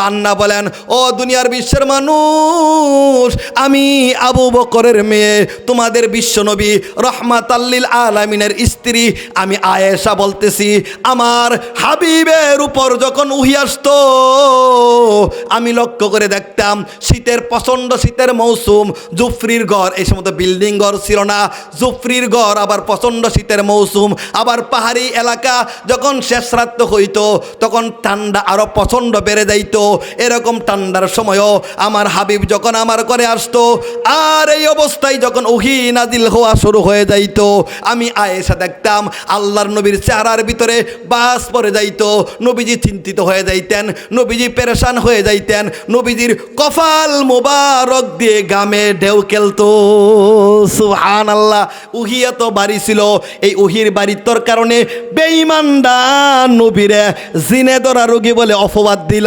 আন্না বলেন, ও দুনিয়ার বিশ্বের মানুষ, আমি আবু বকরের মেয়ে, তোমাদের বিশ্বনবী রহমাত আল্লিল আলামিনের স্ত্রী। আমি আয়েশা বলতেছি, আমার হাবিবের উপর যখন উহি আসতো, আমি লক্ষ্য করে দেখতাম শীতের প্রচণ্ড শীতের মৌসুম, জুফরির ঘর, এই সময় বিল্ডিং ঘর ছিল না। জুফরির ঘর আবার প্রচণ্ড শীতের মৌসুম, আবার পাহাড়ি এলাকা যখন শেষ রাত্র হইতো, তখন ঠান্ডা আরও প্রচণ্ড বেড়ে যাইতো। এরকম ঠান্ডার সময়ও আমার হাবিব যখন আমার করে আসতো, আর এই অবস্থায় যখন ওহি নাজিল হওয়া শুরু হয়ে যাইত, আমি আয়েশা দেখতাম আল্লাহর নবীর চেহারার ভিতরে বাস পড়ে যাইত, নবীজি চিন্তিত হয়ে যাইতেন, নবীজি পেরেশান হয়ে যাইতেন, নবীজির কফাল মোবারক দিয়ে গামে ঢেউ খেলতো। সুহান আল্লাহ উহি এত বাড়ি ছিল, এই উহির বাড়ির কারণে বেঈমানদা নবীরে জিনে ধরা রোগী বলে অপবাদ দিল।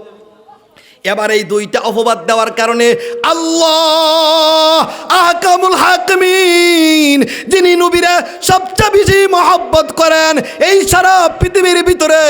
এবার এই দুইটা অপবাদ দেওয়ার কারণে আল্লাহ হাকমিন, যিনি নবীরা সবচেয়ে বেশি মহব্বত করেন, এই সারা পৃথিবীর ভিতরে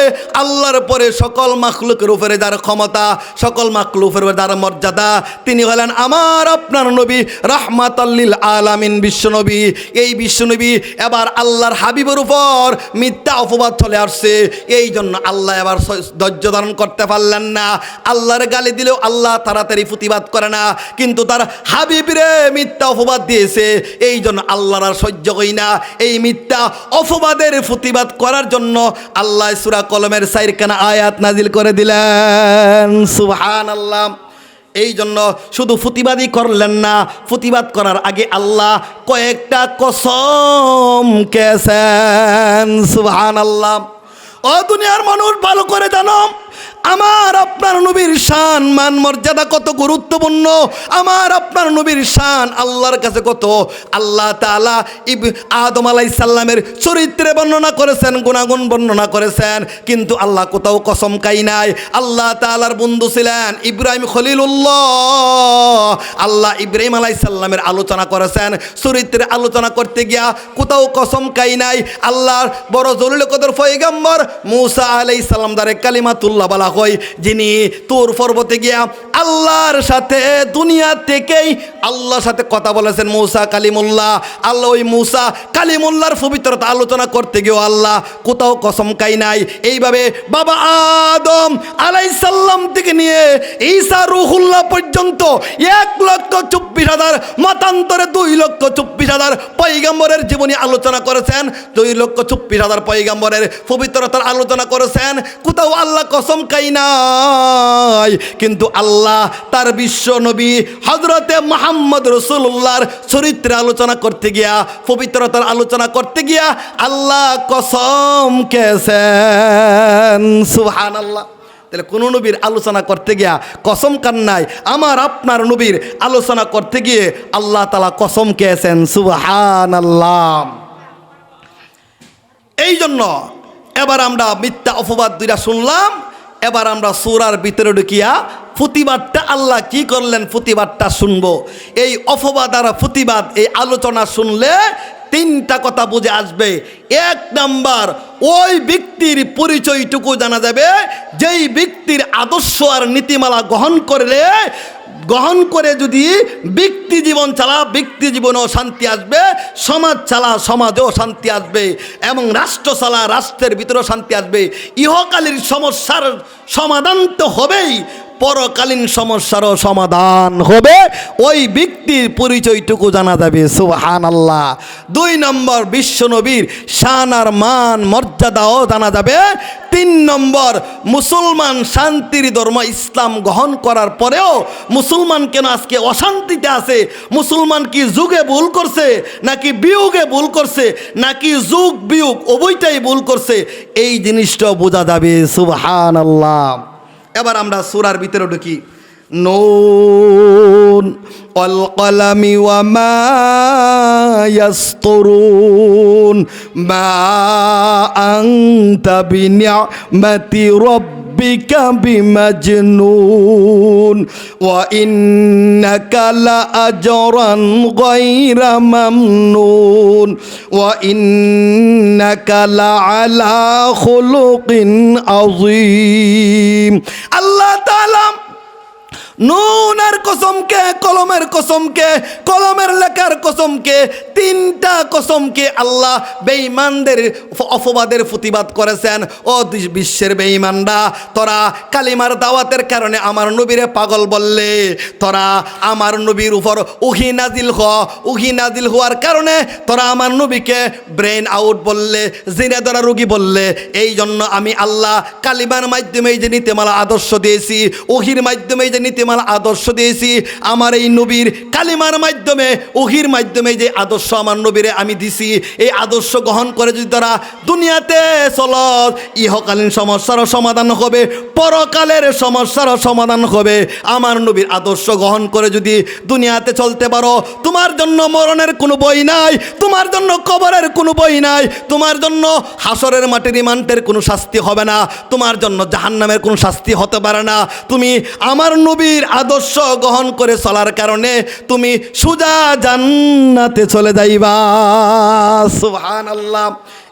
আল্লাহর পরে সকল মাখলুকের উপরে যার ক্ষমতা, সকল মাখলুকের উপরে যার মর্যাদা, তিনি হলেন আমার আপনার নবী রাহমাত আল্লিল আলামিন বিশ্বনবী এই বিশ্বনবী এবার আল্লাহর হাবিবের উপর মিথ্যা অপবাদ চলে আসছে। এই জন্য আল্লাহ এবার ধৈর্য ধারণ করতে পারলেন না। আল্লাহর গালি দিলেও আল্লাহ তাড়াতাড়ি প্রতিবাদ করে না। কিন্তু তার হাবিবরে মিথ্যা অপবাদ দিয়েছে। এই জন্য আল্লাহর আর সহ্য হই না। এই মিথ্যা অপবাদের প্রতিবাদ করার জন্য আল্লাহ সুরা কলমের সাইরখানা আয়াত নাজিল করে দিলেন। সুহান আল্লাহ এই জন্য শুধু প্রতিবাদই করলেন না, প্রতিবাদ করার আগে আল্লাহ কয়েকটা কসম কেছেন। সুবহান আল্লাহ ও দুনিয়ার মানুষ ভালো করে জানো আমার আপনার নবীর শান, মান মর্যাদা কত গুরুত্বপূর্ণ? আমার আপনার নবীর শান আল্লাহর কাছে কত? আল্লাহ তাআলা ইব আদম আলাইহিস সালামের চরিত্রে বর্ণনা করেছেন, গুণাগুণ বর্ণনা করেছেন, কিন্তু আল্লাহ কোথাও কসম কাই নাই। আল্লাহ তাআলার বন্ধু ছিলেন ইব্রাহিম খলিলুল্লাহ। আল্লাহ ইব্রাহিম আলাইহিস সালামের আলোচনা করেছেন, চরিত্রের আলোচনা করতে গিয়া কোথাও কসম কাই নাই। আল্লাহর বড় জলিল কদর ফয়গাম্বর মুসা আলাইহিস সালাম দ্বারে কালিমাতুল্লাহ বলা হয় যিনি তোর পর্বতে গিয়া আল্লাহর সাথে দুনিয়া থেকেই আল্লাহর সাথে কথা বলেছেন, মৌসা কালিমুল্লাহ। আল্লাহ ওই মুসা কালিমুল্লাহর পবিত্রতা আলোচনা করতে গিয়েও আল্লাহ কোথাও কসম কাই নাই। এইভাবে বাবা আদম আলাইসাল্লাম থেকে নিয়ে ঈসা রুহুল্লাহ পর্যন্ত এক লক্ষ চব্বিশ হাজার, মতান্তরে দুই লক্ষ চব্বিশ হাজার পৈগম্বরের জীবনী আলোচনা করেছেন, দুই লক্ষ চব্বিশ হাজার পৈগম্বরের পবিত্রতার আলোচনা করেছেন। কোথাও আল্লাহ কসম কাই নাই। কিন্তু আল্লাহ তার বিশ্ব নবী হজরতে মোহাম্মদ রসুল্লাহর চরিত্রে আলোচনা করতে গিয়া, পবিত্রতার আলোচনা করতে গিয়া আল্লাহ কসম কেছেন। সুহান আল্লাহ তাহলে কোনো নবীর আলোচনা করতে গিয়া কসম কান্নায় আমার আপনার নবীর আলোচনা করতে গিয়ে আল্লাহ তালা কসম খেয়েছেন সুবহান আল্লাহ এই জন্য এবার আমরা মিথ্যা অপবাদ দুইটা শুনলাম। এবার আমরা সুরার ভিতরে ঢুকিয়া প্রতিবাদটা আল্লাহ কি করলেন প্রতিবাদটা শুনব। এই অফবাদ আর প্রতিবাদ, এই আলোচনা শুনলে তিনটা কথা বুঝে আসবে। এক নাম্বার, ওই ব্যক্তির পরিচয়টুকু জানা যাবে, যেই ব্যক্তির আদর্শ আর নীতিমালা গ্রহণ করলে গ্রহণ করে যদি ব্যক্তি জীবন চালা, ব্যক্তি জীবনেও শান্তি আসবে, সমাজ চালা, সমাজেও শান্তি আসবে, এবং রাষ্ট্র চালা, রাষ্ট্রের ভিতরেও শান্তি আসবে। ইহকালীর সমস্যার সমাধান তো হবেই পরকালীন সমস্যারও সমাধান হবে। ওই ব্যক্তির পরিচয়টুকু জানা যাবে সুহান আল্লাহ দুই নম্বর বিশ্বনবীর শান আর মান, মর্যাদাও জানা যাবে। তিন নম্বর, মুসলমান শান্তির ধর্ম ইসলাম গ্রহণ করার পরেও মুসলমান কেন আজকে অশান্তিতে আছে? মুসলমান কি যুগে ভুল করছে, নাকি বিয়োগে ভুল করছে, নাকি যুগ বিয়োগ উভয়টাই ভুল করছে? এই জিনিসটাও বোঝা যাবে সুবহান আল্লাহ এবার আমরা সুরার ভিতরে ঢুকি। নুন অল কলামি মা ইয়াসতুরুন। মা আনতা বিনিআমাতি ربك بمجنون وإنك لأجرا غير ممنون وإنك لعلى خلق عظيم الله تعالى নুনের কসমকে কলমের কসমকে কলমের লেখার কসমকে তিনটা কসমকে আল্লাহ বেঈমানদের অপবাদের প্রতিবাদ করেছেন। ও বিশ্বের বেঈমানরা, তোরা কালিমার দাওয়াতের কারণে আমার নবীরে পাগল বললে, তোরা আমার নবীর উপর উহি নাজিল হ। উহি নাজিল হওয়ার কারণে তোরা আমার নবীকে ব্রেন আউট বললে, জিনে ধরা রুগী বললে। এই জন্য আমি আল্লাহ কালিমার মাধ্যমে এই যে নীতিমালা আদর্শ দিয়েছি ওহির মাধ্যমে এই যে নীতিমালা আদর্শ দিয়েছি, আমার এই নবীর কালিমার মাধ্যমে, ওহির মাধ্যমে যে আদর্শ আমার নবীরে আমি দিছি, এই আদর্শ গ্রহণ করে যদি তারা দুনিয়াতে চল ইহকালীন সমস্যারও সমাধান হবে, পরকালের সমস্যারও সমাধান হবে। আমার নবীর আদর্শ গ্রহণ করে যদি দুনিয়াতে চলতে পারো, তোমার জন্য মরণের কোনো বই নাই, তোমার জন্য কবরের কোনো বই নাই, তোমার জন্য হাসরের মাঠে রিমান্ডের কোনো শাস্তি হবে না, তোমার জন্য জাহান্নামের কোনো শাস্তি হতে পারে না। তুমি আমার নবীর আদর্শ গ্রহণ করে চলার কারণে তুমি সুজা জান্নাতে চলে যাইবা। সুহান আল্লাহ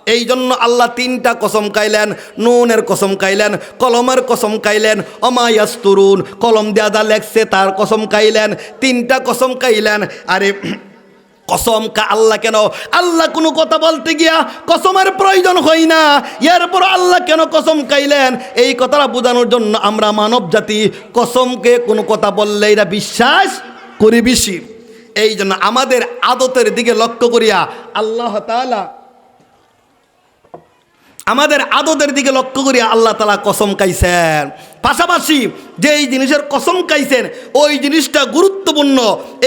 এই জন্য আল্লাহ তিনটা কসম কাইলেন নুনের কসম কাইলেন কলমের কসম কাইলেন অমায়াস্তুরুন কলম দেয়া যা লেখছে তার কসম কাইলেন তিনটা কসম কাইলেন আরে কসম কা আল্লাহ কেন? আল্লাহ কোনো কথা বলতে গিয়া কসমের প্রয়োজন হয় না। এরপর আল্লাহ কেন কসম কাইলেন এই কথাটা বোঝানোর জন্য আমরা মানব জাতি কসমকে কোনো কথা বললে এরা বিশ্বাস করি বেশি। এই জন্য আমাদের আদতের দিকে লক্ষ্য করিয়া আল্লাহ তাআলা আমাদের আদতের দিকে লক্ষ্য করিয়া আল্লাহ তালা কসম খাইছেন। পাশাপাশি যে এই জিনিসের কসম খাইছেন, ওই জিনিসটা গুরুত্বপূর্ণ।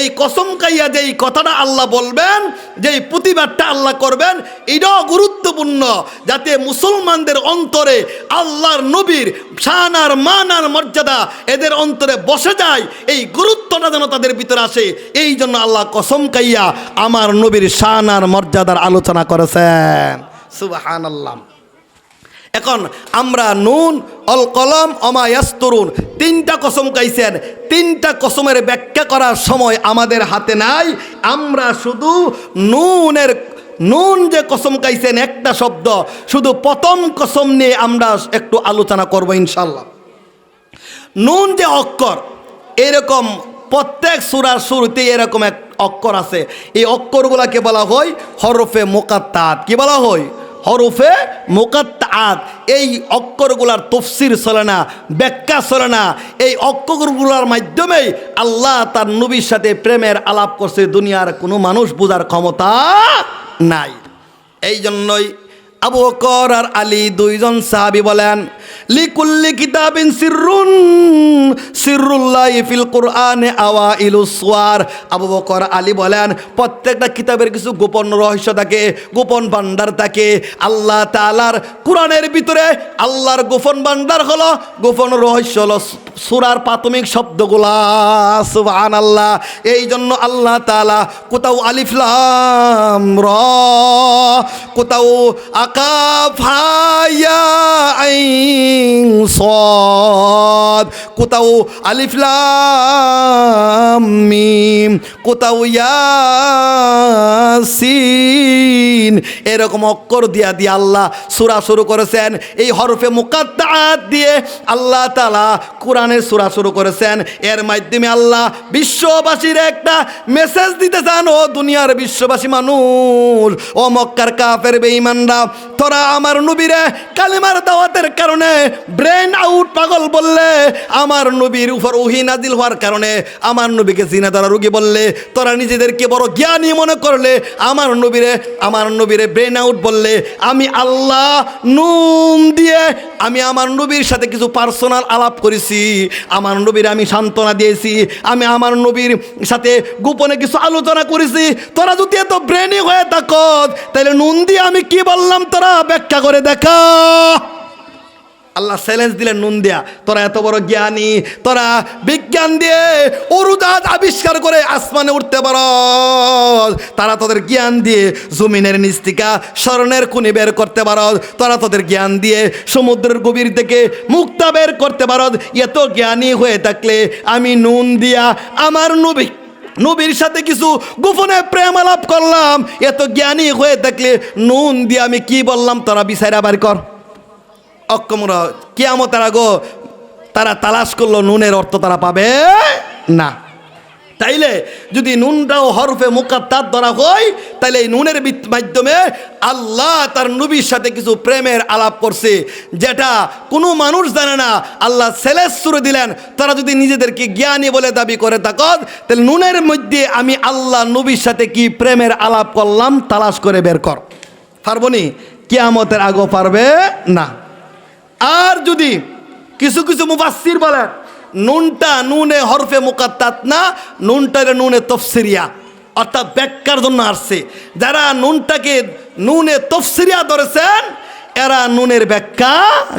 এই কসম খাইয়া যে এই কথাটা আল্লাহ বলবেন, যেই প্রতিবাদটা আল্লাহ করবেন, এটাও গুরুত্বপূর্ণ যাতে মুসলমানদের অন্তরে আল্লাহর নবীর শান আর মান আর মর্যাদা এদের অন্তরে বসে যায়, এই গুরুত্বটা যেন তাদের ভিতরে আসে, এই জন্য আল্লাহ কসম খাইয়া আমার নবীর শান আর মর্যাদার আলোচনা করেছেন। সুবাহান আল্লাহ এখন আমরা নুন, অল কলম অমায়াস্তরুন তিনটা কসম কাইছেন তিনটা কসমের ব্যাখ্যা করার সময় আমাদের হাতে নাই। আমরা শুধু নুনের, নুন যে কসম কাইছেন একটা শব্দ, শুধু প্রথম কসম নিয়ে আমরা একটু আলোচনা করব ইনশাল্লাহ নুন যে অক্ষর, এরকম প্রত্যেক সুরার শুরুতে এরকম এক অক্ষর আছে। এই অক্ষরগুলাকে বলা হয় হরফে মোকাত্তাত কি বলা হয়? হরফে মোকাত্তাত এই অক্ষরগুলার তফসির চলে না, ব্যাখ্যা চলে না। এই অক্ষরগুলার মাধ্যমেই আল্লাহ তার নবীর সাথে প্রেমের আলাপ করছে, দুনিয়ার কোনো মানুষ বোঝার ক্ষমতা নাই। এই জন্যই আবু বকর আর আলী দুইজন সাহাবি বলেন, লিকুল্লি কিতাবিন সিররুন সিররুল্লাহি ফিল কোরআনে আওয়া ইলুসওয়ার আবু বকর, আলী বলেন, প্রত্যেকটা কিতাবের কিছু গোপন রহস্য থাকে, গোপন ভান্ডার থাকে। আল্লাহ তাআলার কোরআনের ভিতরে আল্লাহর গোপন ভান্ডার হলো, গোপন রহস্য হলো সুরার প্রাথমিক শব্দগুলা। আল্লাহ এই জন্য আল্লাহ তাআলা কোথাও আলিফলাম র কোথাও আকাফ হায়া আইন সদ কোথাও আলিফলাম মিম, কোথাও ইয়াসিন। এরকম অক্ষর দিয়া দিয়ে আল্লাহ সুরা শুরু করেছেন। এই হরফে মুকাদ্দাত দিয়ে আল্লাহ তালা কোরআনের সুরা শুরু করেছেন। এর মাধ্যমে আল্লাহ বিশ্ববাসীর একটা মেসেজ দিতে চান, ও দুনিয়ার বিশ্ববাসী মানুষ। ও মক্কার কাফের বেঈমানরা, তোরা আমার নবীরে কালিমার দাওয়াতের কারণে ব্রেন আউট পাগল বললে, আমার নবীর উপর ওহি নাজিল হওয়ার কারণে আমার নবীকে জিনা রুগী বললে, তোরা নিজেদেরকে বড় জ্ঞানী মনে করলে, আমার নবীরে আমার নবীরে ব্রেন আউট বললে, আমি আল্লাহ নুন দিয়ে আমি আমার নবীর সাথে কিছু পার্সোনাল আলাপ করেছি, আমার নবীর আমি সান্ত্বনা দিয়েছি, আমি আমার নবীর সাথে গোপনে কিছু আলোচনা করেছি, তোরা যদি এত ব্রেনি হয়ে থাকত তাহলে নুন দিয়ে আমি কি বললাম, তোরা ব্যাখ্যা করে দেখা। আল্লাহ চ্যালেঞ্জ দিলেন নুন দেয়া। তোরা এত বড় জ্ঞানী, তোরা বিজ্ঞান দিয়ে অরুদাত আবিষ্কার করে আসমানে উঠতে পার তারা তোদের জ্ঞান দিয়ে জমিনের নিস্তিকা স্মরণের খুনি বের করতে পার তোরা তোদের জ্ঞান দিয়ে সমুদ্রের গভীর থেকে মুক্তা বের করতে পার এত জ্ঞানী হয়ে থাকলে আমি নুন দিয়া আমার নবী, নবীর সাথে কিছু গোপনে প্রেম আলাপ করলাম। এত জ্ঞানী হয়ে থাকলে নুন দিয়ে আমি কি বললাম? তোরা বিচার আবার কর। অক্ষমরা কিয়ামতের আগো তারা তালাশ করল, নুনের অর্থ তারা পাবে না। তাইলে যদি নুনটাও হরফে মুকাত্তার ধরা হয়, তাইলে এই নুনের মাধ্যমে আল্লাহ তার নবীর সাথে কিছু প্রেমের আলাপ করছে, যেটা কোনো মানুষ জানে না। আল্লাহ সেলেস সুরে দিলেন, তারা যদি নিজেদেরকে জ্ঞানী বলে দাবি করে থাকত তাহলে নুনের মধ্যে আমি আল্লাহ নবীর সাথে কি প্রেমের আলাপ করলাম, তালাশ করে বের কর। পারবনি কেয়ামতের আগো পারবে না। আর যদি কিছু কিছু মুফাসসির বলেন নুনটা নুনে হরফে মুকাত্তাত না নুনটারে নুনে তফসিরিয়া। অর্থাৎ ব্যাখ্যার জন্য আসছে। যারা নুনটাকে নুনে তফসিরিয়া ধরেছেন, এরা নুনের ব্যাখ্যা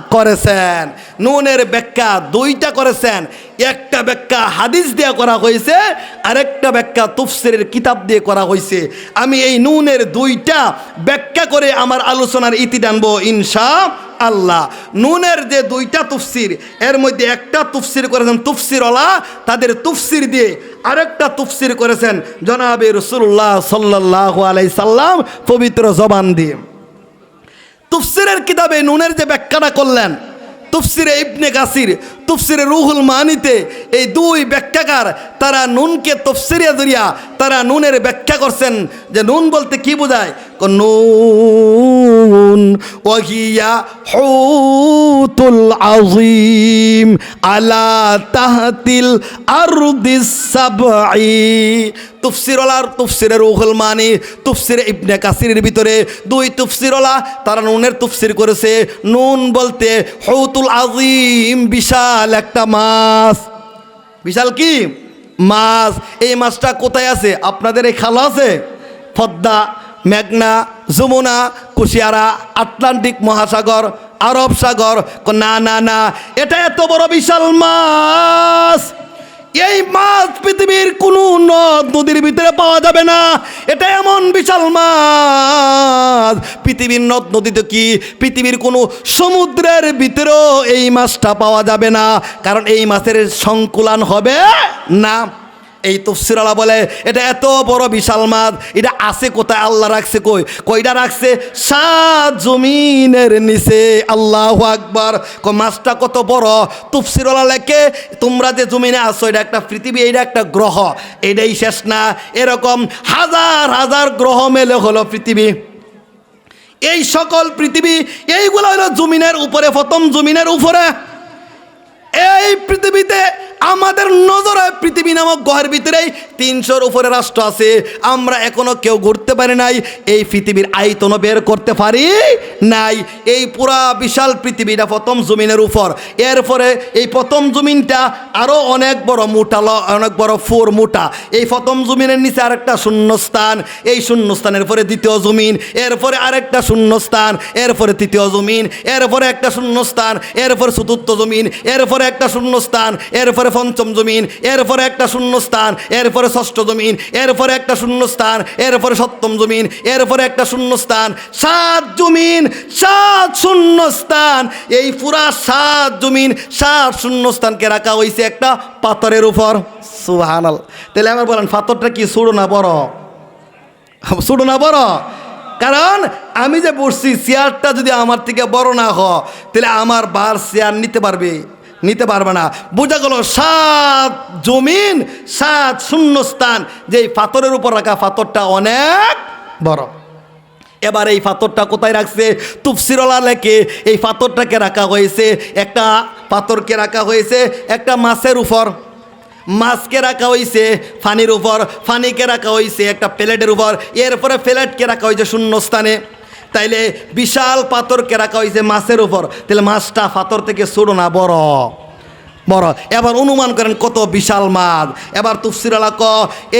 করেছেন। নুনের ব্যাখ্যা দুইটা করেছেন। একটা ব্যাখ্যা হাদিস দিয়ে করা হয়েছে, আরেকটা ব্যাখ্যা তুফসিরের কিতাব দিয়ে করা হয়েছে। আমি এই নুনের দুইটা ব্যাখ্যা করে আমার আলোচনার ইতি টানবো ইনশা আল্লাহ নুনের যে দুইটা তুফসির, এর মধ্যে একটা তুফসির করেছেন তুফসিরওয়ালা, তাদের তুফসির দিয়ে আরেকটা তুফসির করেছেন জনাবে রসুল্লাহ সাল্লাহ আলাই সাল্লাম পবিত্র জবান দিয়ে। তুফসিরের কিতাবে নুনের যে ব্যাখ্যাটা করলেন তুফসিরে ইবনে কাসির তুফসিরে রুহুল মানিতে এই দুই ব্যাখ্যাকার তারা নুনকে তফসিরিয়া জরিয়া তারা নুনের ব্যাখ্যা করছেন যে নুন বলতে কি বোঝায়? নুন ওহিয়া হুতুল আলা তাহতিল আরদিস তুফসিরলার তুফসিরের রুহুল মানি, তুফসিরে ইবনে কাসিরের ভিতরে দুই তুফসিরলা, তারা নুনের তুফসির করেছে। নুন বলতে হৌতুল আজিম বিশাল একটা মাছ। বিশাল কি? মাছ। এই মাছটা কোথায় আছে? আপনাদের এই খালা আছে? পদ্মা, মেঘনা, যমুনা, কুশিয়ারা, আটলান্টিক মহাসাগর, আরব সাগর, না না না, এটা এত বড় বিশাল মাছ। এই মাছ পৃথিবীর কোনো নদ নদীর ভিতরে পাওয়া যাবে না। এটা এমন বিশাল মাছ। পৃথিবীর নদ নদীতে কি পৃথিবীর কোনো সমুদ্রের ভিতরেও এই মাছটা পাওয়া যাবে না? কারণ এই মাছের সংকুলান হবে না। এই তফসিরালা বলে, এটা এত বড় বিশাল মাছ, এটা আছে কোথায়? আল্লাহ রাখছে কই? কইটা রাখছে? সাত জমিনের নিচে। আল্লাহ আকবার। ক মাছটা কত বড়? তফসিরালা লেখে, তোমরা যে জমিনে আছো, এটা একটা পৃথিবী এটা একটা গ্রহ। এটাই শেষ না। এরকম হাজার হাজার গ্রহ মেলে হলো পৃথিবী। এই সকল পৃথিবী, এইগুলো হলো জমিনের উপরে, প্রথম জমিনের উপরে। এই পৃথিবীতে আমাদের নজরে পৃথিবী নামক গ্রহের ভিতরেই তিনশোর উপরে রাষ্ট্র আছে। আমরা এখনও কেউ ঘুরতে পারি নাই, এই পৃথিবীর আয়তনও বের করতে পারি নাই। এই পুরা বিশাল পৃথিবীটা প্রথম জমিনের উপর। এরপরে এই প্রথম জমিনটা আরও অনেক বড় মোটা অনেক বড় ফোর মোটা। এই প্রথম জমিনের নিচে আরেকটা শূন্যস্থান, এই শূন্যস্থানের পরে দ্বিতীয় জমিন, এরপরে আরেকটা শূন্যস্থান, এরপরে তৃতীয় জমিন, এরপরে একটা শূন্যস্থান, এরপরে চতুর্থ জমিন, এরপরে একটা শূন্যস্থান, এরপরে পঞ্চম জমিন, এরপরে একটা শূন্যস্থান, এরপরে ষষ্ঠ জমিন, এরপরে একটা শূন্যস্থান, এরপরে সপ্তম জমিন, এরপরে একটা শূন্যস্থান, সাত জমিন, সাত শূন্যস্থান। এই পুরা সাত জমিন, সাত শূন্য শূন্যস্থানকে রাখা হয়েছে একটা পাথরের উপর। সুহানাল তাহলে আমার বলেন, পাথরটা কি ছোড়ো না বড়? ছোটো না বড়? কারণ আমি যে বসছি, চেয়ারটা যদি আমার থেকে বড় না হ তাহলে আমার বার চেয়ার নিতে পারবে। নিতে পারবে না। বোঝা গেল সাত জমিন, সাত শূন্যস্থান। যে এই পাথরের উপর রাখা পাথরটা অনেক বড়। এবার এই পাথরটা কোথায় রাখছে? তুফসিরলা লেখে এই পাথরটাকে রাখা হয়েছে। একটা পাথরকে রাখা হয়েছে, একটা মাছের উপর। মাছকে রাখা হয়েছে ফানির উপর, ফানিকে রাখা হয়েছে একটা প্লেটের উপর। এরপরে প্লেটকে রাখা হয়েছে শূন্যস্থানে। তাইলে বিশাল পাথরকে রাখা হয়েছে মাছের উপর। তাহলে মাছটা পাথর থেকে ছোটো না, বড়। বড়। এবার অনুমান করেন কত বিশাল মাছ। এবার তুফসির ক,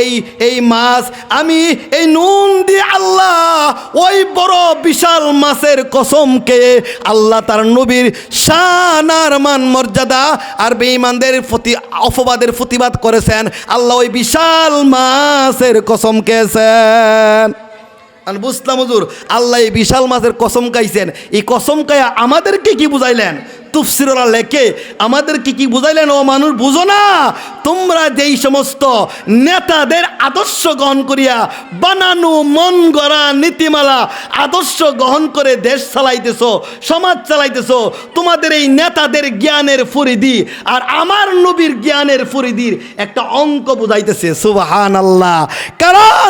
এই এই মাছ আমি এই নুন দিয়ে আল্লাহ ওই বড় বিশাল মাছের কসমকে আল্লাহ তার নবীর শান আর মান মর্যাদা আর বেঈমানদের প্রতি অপবাদের প্রতিবাদ করেছেন। আল্লাহ ওই বিশাল মাছের কসম খেয়েছেন। আর বুঝলাম হুজুর, আল্লাহ এই বিশাল মাছের কসম খাইছেন। এই কসম খাইয়া আমাদেরকে কি বুঝাইলেন? তুফসিররা লেখে, আমাদেরকে কি বুঝাইলেন? ও মানুষ বুঝো না। তোমরা যেই সমস্ত নেতাদের আদর্শ গ্রহণ করিয়া বানানো মন গড়া নীতিমালা আদর্শ গ্রহণ করে দেশ চালাইতেছ, সমাজ চালাইতেছ, তোমাদের এই নেতাদের জ্ঞানের ফরিদি আর আমার নবীর জ্ঞানের ফরিদির একটা অঙ্ক বুঝাইতেছে সুবাহান আল্লাহ কারণ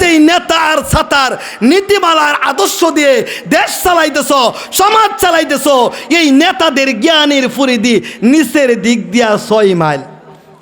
যেই নেতা আর ছাতার নীতিমালার আদর্শ দিয়ে দেশ চালাইতেছ, সমাজ চালাইতেছ, এই নেতাদের জ্ঞানের ফুরিদি নিচের দিক দিয়া ছয় মাইল।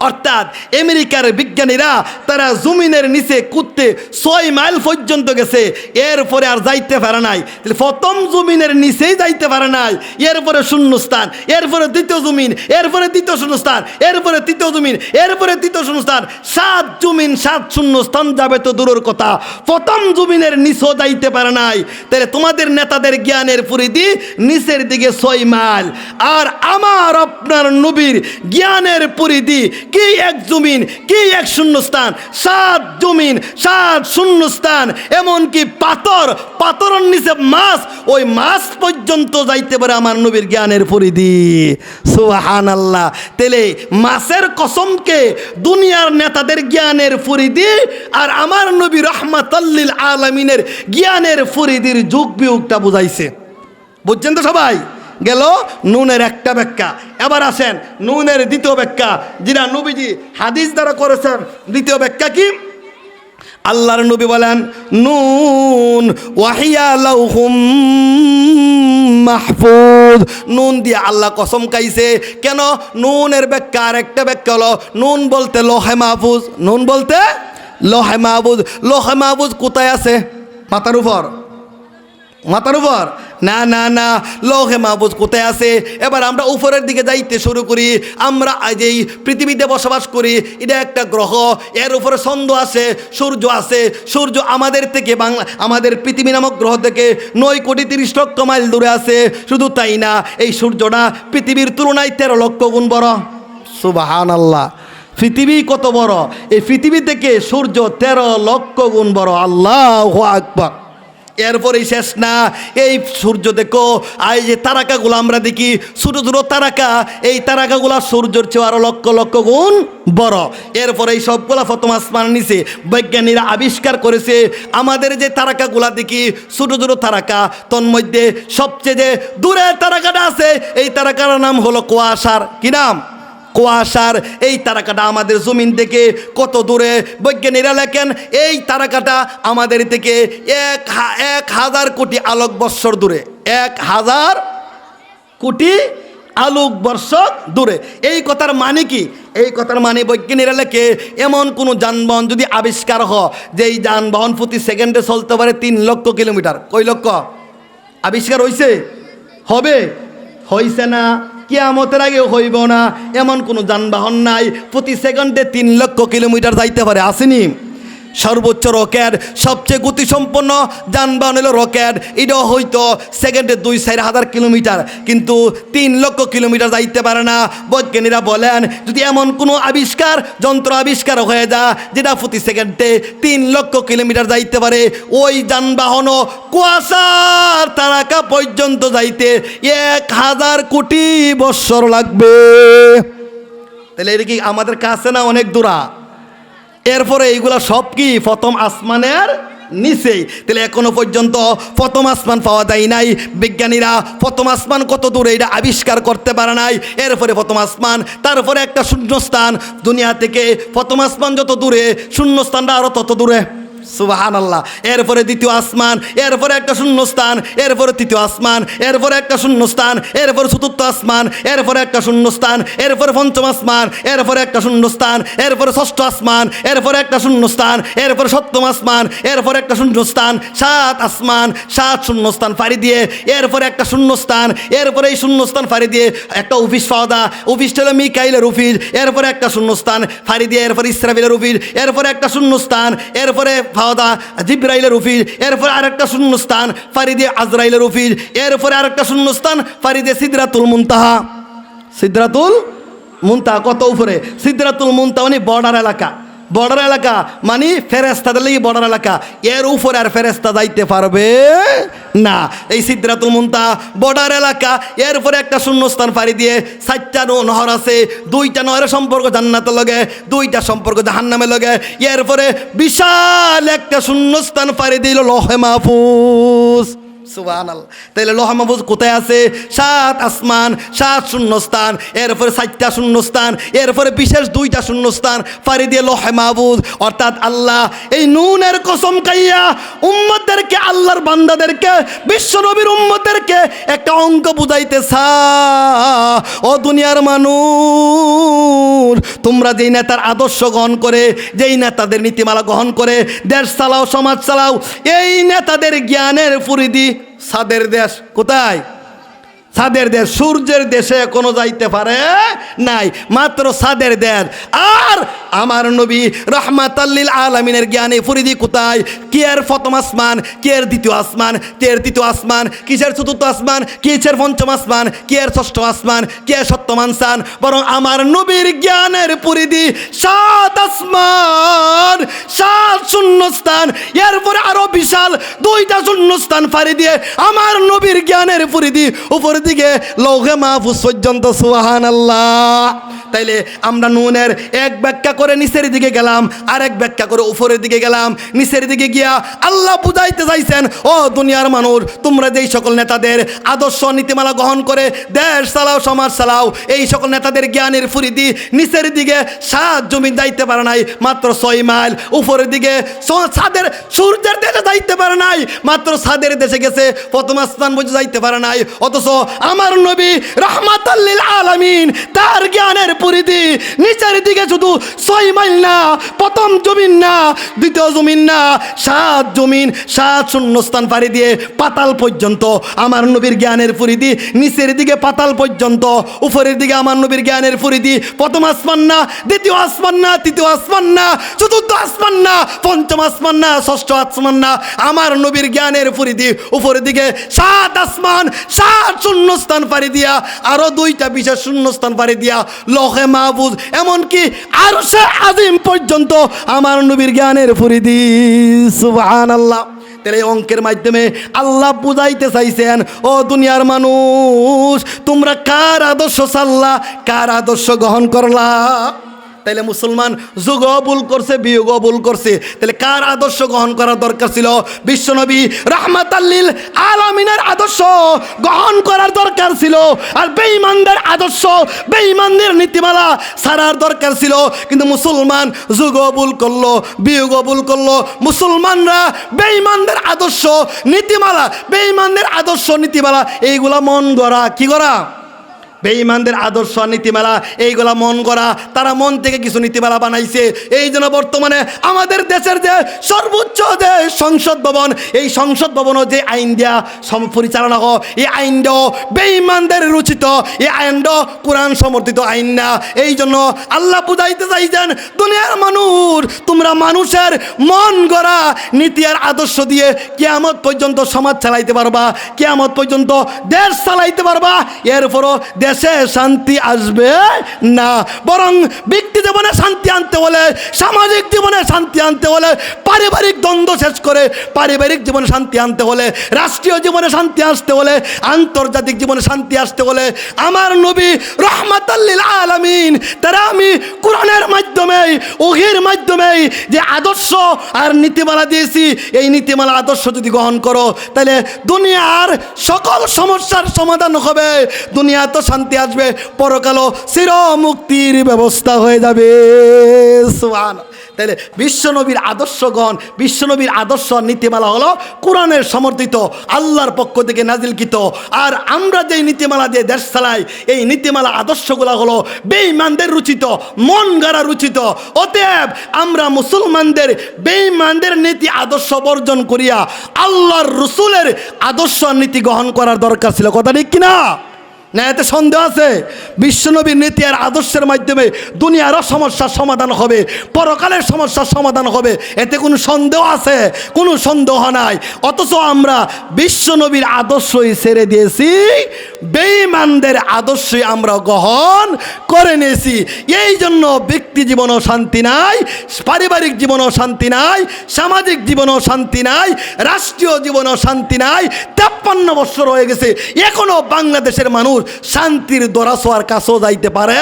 অর্থাৎ আমেরিকার বিজ্ঞানীরা তারা জমিনের নিচে কুদতে ছয় মাইল পর্যন্ত গেছে। এরপরে আর যাইতে পারে নাই। প্রথম জমিনের নিচেই যাইতে পারে নাই। এরপরে শূন্যস্থান, এরপরে দ্বিতীয় জমিন, এরপরে দ্বিতীয় শূন্যস্থান, এরপরে তৃতীয় জমিন, এরপরে তৃতীয় শূন্যস্থান। সাত জমিন, সাত শূন্যস্থান যাবে তো দূরের কথা। প্রথম জমিনের নিচেও যাইতে পারে নাই। তাহলে তোমাদের নেতাদের জ্ঞানের পরিধি নিচের দিকে ছয় মাইল। আর আমার আপনার নবীর জ্ঞানের পরিধি কি এক জমিন, কি এক শূন্যস্থান? সাত জমিন, সাত শূন্যস্থান। এমনকি পাথর, পাথরের নিচে মাছ, ওই মাছ পর্যন্ত যাইতে পারে আমার নবীর জ্ঞানের পরিধি। সুহান আল্লাহ তেলে মাছের কসমকে দুনিয়ার নেতাদের জ্ঞানের পরিধি আর আমার নবী রহমাতাল্লিল আলমিনের জ্ঞানের পরিধির যুগ বিয়োগটা বুঝাইছে। বুঝছেন তো সবাই? গেল নুনের একটা ব্যাখ্যা। এবার আসেন নুনের দ্বিতীয় ব্যাখ্যা। যেটা নবীজি হাদিস দ্বারা করেছেন, দ্বিতীয় ব্যাখ্যা কি? আল্লাহর নবী বলেন, নুন ওয়াহিয়া লাউহুম মাহফুজ। নুন দিয়ে আল্লাহ কসম খাইছে। কেন? নুনের ব্যাখ্যা আর একটা ব্যাখ্যা হলো, নুন বলতে লোহে মাহফুজ, নুন বলতে লোহে মাহফুজ। লোহে মাহফুজ কোথায় আছে? মাথার উপর। মাথার উপর। না না না, লোহে মাহবুজ কোথায় আছে? এবার আমরা উপরের দিকে যাইতে শুরু করি। আমরা এই পৃথিবীতে বসবাস করি। এটা একটা গ্রহ। এর উপরে ছন্দ আছে, সূর্য আছে। সূর্য আমাদের থেকে বাংলা, আমাদের পৃথিবী নামক গ্রহ থেকে নয় কোটি তিরিশ লক্ষ মাইল দূরে আছে। শুধু তাই না, এই সূর্যটা পৃথিবীর তুলনায় তেরো লক্ষ গুণ বড়। সুবাহান আল্লাহ পৃথিবী কত বড়? এই পৃথিবী থেকে সূর্য তেরো লক্ষ গুণ বড়। আল্লাহ আকবর। এরপরেই শেষ না। এই সূর্য দেখো এই যে তারাকাগুলো আমরা দেখি, ছোটো ছোটো তারাকা, এই তারাকাগুলো সূর্যের চেয়ে আরও লক্ষ লক্ষ গুণ বড়। এরপরে এই সবগুলা প্রথম আসমান নিচে বৈজ্ঞানিকরা আবিষ্কার করেছে, আমাদের যে তারাকাগুলা দেখি, ছোটো ছোটো তারাকা, তন্মধ্যে সবচেয়ে যে দূরের তারাকাটা আছে, এই তারাকার নাম হলো কুয়াশার। কি নাম? কুয়াশার এই তারাকাটা আমাদের জমিন থেকে কত দূরে? বৈজ্ঞানিকরা লেখেন, এই তারাকাটা আমাদের থেকে এক এক হাজার কোটি আলোক বৎসর দূরে। এক হাজার কোটি আলোক বর্ষ দূরে। এই কথার মানে কি? এই কথার মানে বৈজ্ঞানিকরা লেখে, এমন কোনো যানবাহন যদি আবিষ্কার হ যে এই যানবাহন প্রতি সেকেন্ডে চলতে পারে তিন লক্ষ কিলোমিটার। কই লক্ষ? আবিষ্কার হয়েছে হবে? হইছে না? কিয়ামতের আগে হইব না। এমন কোনো যানবাহন নাই। প্রতি সেকেন্ডে তিন লক্ষ কিলোমিটার যাইতে পারে। আসেনি? সর্বোচ্চ রকেট, সবচেয়ে গতিসম্পন্ন যানবাহন হলো রকেট। এটাও হয়তো সেকেন্ডে দুই, চার হাজার কিলোমিটার, কিন্তু তিন লক্ষ কিলোমিটার যাইতে পারে না। বৈজ্ঞানীরা বলেন, যদি এমন কোনো আবিষ্কার, যন্ত্র আবিষ্কার হয়ে যা যেটা প্রতি সেকেন্ডে তিন লক্ষ কিলোমিটার যাইতে পারে, ওই যানবাহনও কুয়াশার তারাকা পর্যন্ত যাইতে এক হাজার কোটি বৎসর লাগবে। তাহলে এটা কি আমাদের কাছে না অনেক দূরা? এরপরে এইগুলা সব কি? প্রথম আসমানের নিচেই। তাহলে এখনও পর্যন্ত প্রথম আসমান পাওয়া যায় নাই। বিজ্ঞানীরা প্রথম আসমান কত দূরে এটা আবিষ্কার করতে পারে নাই। এরপরে প্রথম আসমান, তারপরে একটা শূন্যস্থান। দুনিয়া থেকে প্রথম আসমান যত দূরে, শূন্যস্থানটা আরও তত দূরে। সুবাহান আল্লাহ এরপরে দ্বিতীয় আসমান, এরপরে একটা শূন্যস্থান, এরপরে তৃতীয় আসমান, এরপরে একটা শূন্যস্থান, এরপরে চতুর্থ আসমান, এরপরে একটা শূন্যস্থান, এরপরে পঞ্চম আসমান, এরপরে একটা শূন্যস্থান, এরপরে ষষ্ঠ আসমান, এরপরে একটা শূন্যস্থান, এরপরে সপ্তম আসমান, এরপরে একটা শূন্যস্থান, সাত আসমান, সাত শূন্যস্থান ফাড়ি দিয়ে, এরপরে একটা শূন্যস্থান, এরপরে এই শূন্যস্থান ফাড়ি দিয়ে একটা অফিস পাওয়া দা অফিসটা হলো মিকাইলের অফিস, এরপরে একটা শূন্যস্থান ফাড়ি দিয়ে, এরপরে ইসরাবিলের অফিস, এরপরে একটা শূন্যস্থান, এরপরে ফাওদা জিব্রাইলের অফিস এরপরে আরেকটা শূন্যস্থান ফারিদে আজরাইলের অফিস এরপরে আরেকটা শূন্যস্থান ফারিদে সিদরাতুল মুনতাহা। সিদ্রাতুল মুনতাহা কত উপরে? সিদ্রাতুল মুনতাহা উনি বর্ডার এলাকা। বর্ডার এলাকা। মানে ফেরেস্তাদের লাগি বর্ডার এলাকা। এর উপরে আর ফেরেস্তা যাইতে পারবে না। এই সিদ্ধাতুল মুন্তা বর্ডার এলাকা। এরপরে একটা শূন্যস্থান পাড়ি দিয়ে চারটা নহর আছে। দুইটা নহরের সম্পর্ক জান্নাতের লগে, দুইটা সম্পর্ক জাহান্নামের লগে। এরপরে বিশাল একটা শূন্যস্থান পাড়ি দিল লহে মাহফুজ। সুবহানাল্লাহ। তাইলে লোহা মাহফুজ কোথায় আছে? সাত আসমান, সাত শূন্যস্থান, এরপরে চারটা শূন্যস্থান, এরপরে বিশেষ দুইটা শূন্যস্থান পাড়ি দিয়ে লোহে মাহফুজ। অর্থাৎ আল্লাহ এই নুনের কসম কাইয়া উম্মতদেরকে, আল্লাহর বান্দাদেরকে বিশ্বনবীর উম্মতদেরকে একটা অঙ্ক বুঝাইতে ও দুনিয়ার মানুষ, তোমরা যেই নেতার আদর্শ গ্রহণ করে, যেই নেতাদের নীতিমালা গ্রহণ করে, দেশ চালাও, সমাজ চালাও, এই নেতাদের জ্ঞানের পরিধি সাদের দেশ কোথায়? সাদের দেশ, সূর্যের দেশে কোনো যাইতে পারে নাই। মাত্র সাদের দেশ। আর আমার নবী রহমাতাল্লিল আলমিনের জ্ঞানে ফরিদি কোথায়? কে এর প্রথম আসমান, কে এর দ্বিতীয় আসমান, কে এর তৃতীয় আসমান, কিসের চতুর্থ আসমান, কিসের পঞ্চম আসমান, কে এর ষষ্ঠ আসমান, কে এর সপ্তম আসমান বরং আমার নবীর জ্ঞানের পরিধি সাত আসমান, সাত শূন্যস্থান। এরপরে আরও বিশাল দুইটা শূন্যস্থান ফাড়ি দিয়ে আমার নবীর জ্ঞানের পরিধি উপরের দিকে লৌহে মাহফুজ পর্যন্ত সুহান আল্লাহ তাইলে আমরা নুনের এক ব্যাখ্যা করে নিচের দিকে গেলাম, আরেক ব্যাখ্যা করে উপরের দিকে গেলাম। নিচের দিকে গিয়া আল্লাহ বুঝাইতে চাইছেন, ও দুনিয়ার মানুষ, তোমরা যেই সকল নেতাদের আদর্শ নীতিমালা গ্রহণ করে, দেশ চালাও, সমাজ চালাও, এই সকল নেতাদের জ্ঞানের ফুরিদি নিচের দিকে সাত জমি যাইতে পারে নাই, মাত্র ছয় মাইল। উপরের দিকে ছাদের সূর্যের দেশে যাইতে পারে নাই, মাত্র ছাদের দেশে গেছে, প্রথম স্থান পর্যন্ত যাইতে পারে নাই, অথচ আমার নবী রহমাতাল্লিল আলামিন, তার জ্ঞানের পরিধি নিচের দিকে শুধু ছয় মাইল না, প্রথম জমিন না, দ্বিতীয় জমিন না, সাত জমিন, সাত শূন্যস্থান পাড়ি দিয়ে পাতাল পর্যন্ত আমার নবীর জ্ঞানের পরিধি নিচের দিকে পাতাল পর্যন্ত, উপরের দিকে আমার নবীর জ্ঞানের পরিধি প্রথম আসমান না, দ্বিতীয় আসমান না, তৃতীয় আসমান না, চতুর্থ আসমান না, পঞ্চম আসমান না, ষষ্ঠ আসমান না, আমার নবীর জ্ঞানের পরিধি উপরের দিকে সাত আসমান, সাত শূন্যস্থান পাড়ি দিয়া, আরও দুইটা বিশেষ শূন্যস্থান পাড়ি দিয়া লহে মাহবুজ এমনকি আর সে আজিম পর্যন্ত আমার নবীর জ্ঞানের পরিধি সুবহান আল্লাহ তাহলে অঙ্কের মাধ্যমে আল্লাহ বুঝাইতে চাইছেন, ও দুনিয়ার মানুষ, তোমরা কার আদর্শ চাল্লা, কার আদর্শ গ্রহণ করলা? তাইলে মুসলমান যুগ ভুল করছে বিয়োগ ভুল করছে। তাহলে কার আদর্শ গ্রহণ করার দরকার ছিল? বিশ্বনবী রাহমাত আল্লিল আলমিনের আদর্শ গ্রহণ করার দরকার ছিল। আর বেঈমানদের আদর্শ, বেঈমানদের নীতিমালা সারার দরকার ছিল। কিন্তু মুসলমান যুগ ভুল করল বিয়োগ ভুল করল। মুসলমানরা বেঈমানদের আদর্শ নীতিমালা, বেঈমানদের আদর্শ নীতিমালা, এইগুলা মন গড়া, কি করা বেঈমানদের আদর্শ নীতিমালা, এইগুলা মন করা তারা মন থেকে কিছু নীতিমালা বানাইছে। এই জন্য বর্তমানে আমাদের দেশের যে সর্বোচ্চ যে সংসদ ভবন, এই সংসদ ভবনও যে আইন দেয়া পরিচালনা হয় এই আইনটাও বেঈমানদের রচিত, এই আইনটাও কোরআন সমর্থিত আইন না। এই জন্য আল্লাহ বুঝাইতে চাইছেন, দুনিয়ার মানুষ, তোমরা মানুষের মন গড়া নীতি আর আদর্শ দিয়ে কেয়ামত পর্যন্ত সমাজ চালাইতে পারবা, কেয়ামত পর্যন্ত দেশ চালাইতে পারবা। এরপরও দেশে শান্তি আসবে না। বরং ব্যক্তি জীবনে শান্তি আনতে হলে, সামাজিক জীবনে শান্তি আনতে হলে, পারিবারিক দ্বন্দ্ব শেষ করে পারিবারিক জীবনে শান্তি আনতে হলে, রাষ্ট্রীয় জীবনে শান্তি আসতে হলে, আন্তর্জাতিক জীবনে শান্তি আসতে হলে, আমার নবী রহমাতাল্লিল আলামিন, তারা আমি কোরআনের মাধ্যমে ওহির মাধ্যমে যে আদর্শ আর নীতিমালা দিয়েছি, এই নীতিমালা আদর্শ যদি গ্রহণ করো, তাহলে দুনিয়ার সকল সমস্যার সমাধান হবে। দুনিয়া তো শান্তি আসবে, পরকালও চির মুক্তির ব্যবস্থা হয়ে যাবে। তাহলে বিশ্বনবীর আদর্শগণ, বিশ্বনবীর আদর্শ নীতিমালা হলো কোরআনের সমর্থিত, আল্লাহর পক্ষ থেকে নাজিলকৃত। আর আমরা যেই নীতিমালা দিয়ে দেশ চালাই, এই নীতিমালা আদর্শগুলো হলো বেঈমানদের রুচিত, মন গাড়া রুচিত। অতএব আমরা মুসলমানদের বেঈমানদের নীতি আদর্শ বর্জন করিয়া আল্লাহর রসুলের আদর্শ নীতি গ্রহণ করার দরকার ছিল। কথা ঠিক কিনা? না, এতে সন্দেহ আছে? বিশ্বনবীর নীতি আর আদর্শের মাধ্যমে দুনিয়ারও সমস্যার সমাধান হবে, পরকালের সমস্যার সমাধান হবে। এতে কোনো সন্দেহ আছে? কোনো সন্দেহ নাই। অথচ আমরা বিশ্বনবীর আদর্শই ছেড়ে দিয়েছি, বেঈমানদের আদর্শই আমরা গ্রহণ করে নিয়েছি। এই জন্য ব্যক্তি জীবনও শান্তি নাই, পারিবারিক জীবনও শান্তি নাই, সামাজিক জীবনও শান্তি নাই, রাষ্ট্রীয় জীবনও শান্তি নাই। তেপ্পান্ন বছর হয়ে গেছে এখনও বাংলাদেশের মানুষ শান্তির দরাসোয়ার কাছেও যাইতে পারে?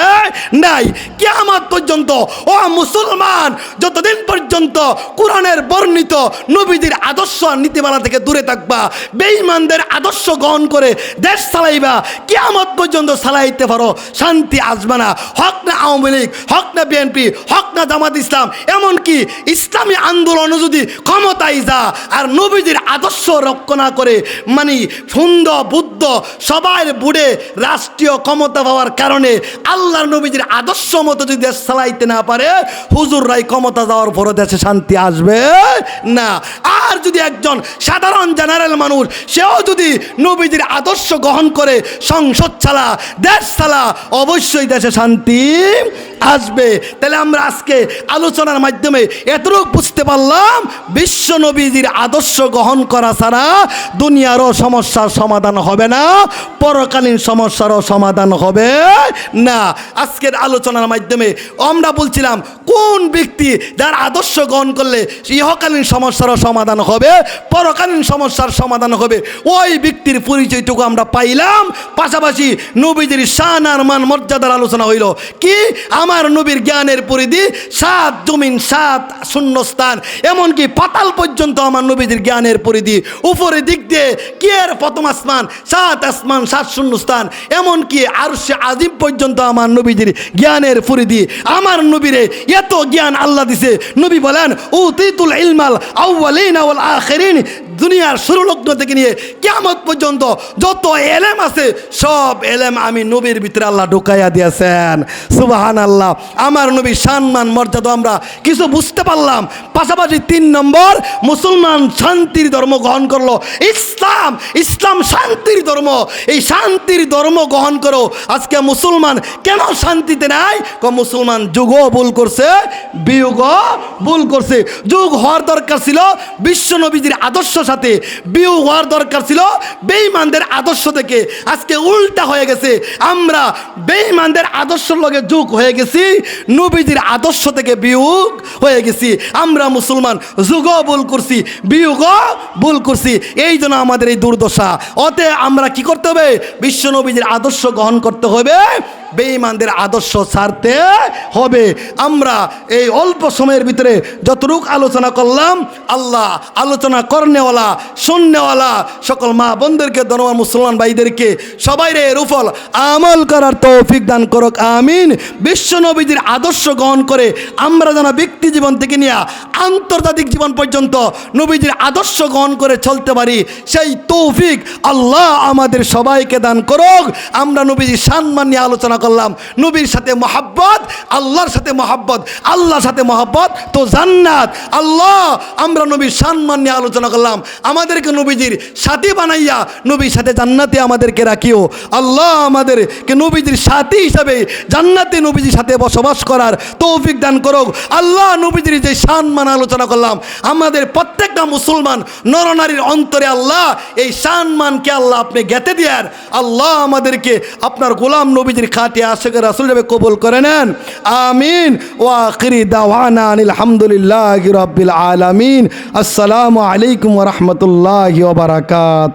নাই। কেমন পর্যন্ত, ও মুসলমান, যতদিন পর্যন্ত কোরআনের বর্ণিত নবীদের আদর্শ নীতিমালা থেকে দূরে থাকবা, বেঈমানদের আদর্শ গ্রহণ করে দেশ চালাইবা কেমত পর্যন্ত চালাইতে পারো। শান্তি আসবে না। হক না আওয়ামী লীগ, হক না বিএনপি, হক না জামাত ইসলাম, এমনকি ইসলামী আন্দোলনও যদি ক্ষমতায় যা, আর নবীজির আদর্শ রক্ষণা করে মানে সুন্দর বুদ্ধ সবাই বুড়ে রাষ্ট্রীয় ক্ষমতা পাওয়ার কারণে আল্লাহর নবীজির আদর্শ মতো যদি দেশ চালাইতে না পারে, হুজুররাই ক্ষমতা যাওয়ার পরে দেশে শান্তি আসবে না। আর যদি একজন সাধারণ জেনারেল মানুষ, সেও যদি নবীজির আদর্শ গ্রহণ করে, সংসদ চালা, দেশ চালা, অবশ্যই দেশে শান্তি আসবে। তাহলে আমরা আজকে আলোচনার মাধ্যমে এতটুকু বুঝতে পারলাম, বিশ্ব নবীজির আদর্শ গ্রহণ করা ছাড়া দুনিয়ারও সমস্যার সমাধান হবে না। পরকালীন সমস্যারও সমাধান হবে? না। আজকের আলোচনার মাধ্যমে আমরা বলছিলাম, কোন ব্যক্তি যার আদর্শ গ্রহণ করলে ইহকালীন সমস্যারও সমাধান হবে, পরকালীন সমস্যার সমাধান হবে, ওই ব্যক্তির পরিচয়টুকু আমরা পাইলাম। পাশাপাশি নবীজির শান আর মান মর্যাদার আলোচনা হইল। কি? আমার নবীর জ্ঞানের পরিধি সাত জমিন, সাত শূন্যস্থান। এমনকি পাতাল পর্যন্ত আমার নবীজির জ্ঞানের পরিধি। উপরে দিক দিয়ে কি এর প্রথম আসমান? সাত আসমান, সাত শূন্যস্থান। এমনকি আর সে আজিম পর্যন্ত আমার নবীজির জ্ঞানের ফুরিদি আমার নবীরে এত জ্ঞান আল্লাহ দিছে। নবী বলেন ও তিতুল ইলমাল আউ্বালিন আউল আখেরিন দুনিয়ার শুরু লগ্ন থেকে নিয়ে কেমন পর্যন্ত যত এলেম আছে, সব এলেম আমি নবীর ভিতরে আল্লাহ ঢুকাইয়া দিয়েছেন। সুবাহান আল্লাহ আমার নবীর সম্মান মর্যাদা আমরা কিছু বুঝতে পারলাম। পাশাপাশি তিন নম্বর, মুসলমান শান্তির ধর্ম গ্রহণ করল। ইসলাম ইসলাম শান্তির ধর্ম। এই শান্তির ধর্ম গ্রহণ করো। আজকে মুসলমান কেন শান্তিতে নাই? ক, মুসলমান যুগও ভুল করছে, বিয়োগও ভুল করছে। যুগ হওয়ার দরকার ছিল বিশ্ব নবীজির আদর্শ সাথে বিয়োগ হওয়ার দরকার ছিল। বেঈমানদের আদর্শ থেকে আজকে উল্টা হয়ে গেছে। আমরা বেঈমানদের আদর্শের লগে যুগ হয়ে গেছি, নবীজির আদর্শ থেকে বিয়োগ হয়ে গেছি। আমরা মুসলমান, যুগও ভুল করছি, বিয়োগও ভুল করছি। এই জন্য আমাদের এই দুর্দশা। অতে আমরা কি করতে হবে? বিশ্ব নবীজির আদর্শ গ্রহণ করতে হবে। বেঈমানদের আদর্শ ছাড়তে হবে। আমরা এই অল্প সময়ের ভিতরে যতটুক আলোচনা করলাম, আল্লাহ আলোচনা করনেওয়ালা, শুননেওয়ালা সকল মা বোনদেরকে ধর্ম মুসলমান ভাইদেরকে সবাই রে রুফল, আমল করার তৌফিক দান করুক, আমিন। বিশ্ব নবীজির আদর্শ গ্রহণ করে আমরা যেন ব্যক্তি জীবন থেকে নিয়ে আন্তর্জাতিক জীবন পর্যন্ত নবীজির আদর্শ গ্রহণ করে চলতে পারি, সেই তৌফিক আল্লাহ আমাদের সবাইকে দান করুক। আমরা নবীজির সম্মান নিয়ে আলোচনা করলাম নবীর সাথে মহাব্বত, আল্লাহর সাথে মহাব্বত, আল্লাহর সাথে মহাব্বত তো জান্নাত। আল্লাহ, আমরা নবীর সম্মান নিয়ে আলোচনা করলাম। আমাদেরকে নবীজির সাথী বানাইয়া নবীর সাথে জান্নাতে আমাদেরকে রাখিও। আল্লাহ আমাদেরকে নবীজির সাথী হিসাবে জান্নাতে নবীজির সাথে বসবাস করার তৌফিক দান করুক। আল্লাহ নবীজির যে সম্মান আলোচনা করলাম, আমাদের প্রত্যেকটা মুসলমান নরনারীর অন্তরে আল্লাহ এই সম্মানকে আল্লাহ আপনি গেতে দেয়ার। আল্লাহ আমাদেরকে আপনার গোলাম নবীজির খাটে আশেখ রাসুল যাবে কবুল করে নেন। আমিন। ওয়াকিরি দাওয়ানা আলহামদুলিল্লাহ রবিল আলামিন। আসসালামু আলাইকুম রহমতুল্লাহ বারাকাত